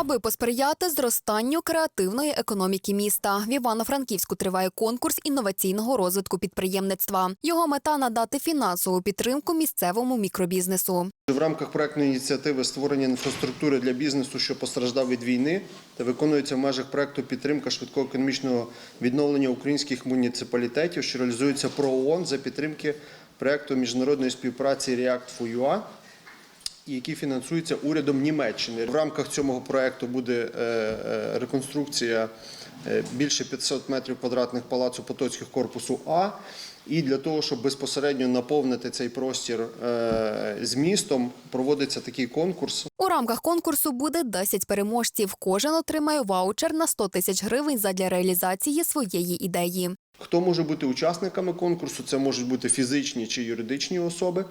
Аби посприяти зростанню креативної економіки міста, в Івано-Франківську триває конкурс інноваційного розвитку підприємництва. Його мета надати фінансову підтримку місцевому мікробізнесу. В рамках проектної ініціативи створення інфраструктури для бізнесу, що постраждав від війни, та виконується в межах проекту підтримка швидкого економічного відновлення українських муніципалітетів, що реалізується про ООН за підтримки проекту міжнародної співпраці React for UA, який фінансується урядом Німеччини. В рамках цього проекту буде е, е, реконструкція е, більше 500 метрів квадратних палацу Потоцьких корпусу А. І для того, щоб безпосередньо наповнити цей простір е, змістом, проводиться такий конкурс. У рамках конкурсу буде 10 переможців. Кожен отримає ваучер на 100 тисяч гривень задля реалізації своєї ідеї. Хто може бути учасниками конкурсу? Це можуть бути фізичні чи юридичні особи,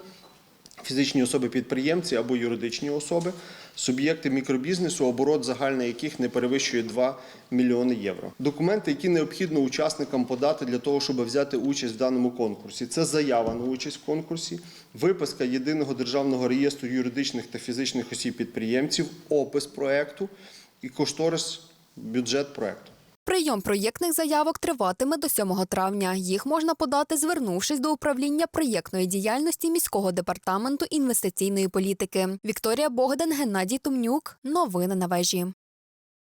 фізичні особи-підприємці або юридичні особи, суб'єкти мікробізнесу, оборот загальний яких не перевищує 2 мільйони євро. Документи, які необхідно учасникам подати для того, щоб взяти участь в даному конкурсі, це заява на участь в конкурсі, виписка єдиного державного реєстру юридичних та фізичних осіб-підприємців, опис проекту і кошторис бюджет проекту. Прийом проєктних заявок триватиме до 7 травня. Їх можна подати, звернувшись до управління проєктної діяльності міського департаменту інвестиційної політики. Вікторія Богдан, Геннадій Тумнюк. Новини на вежі.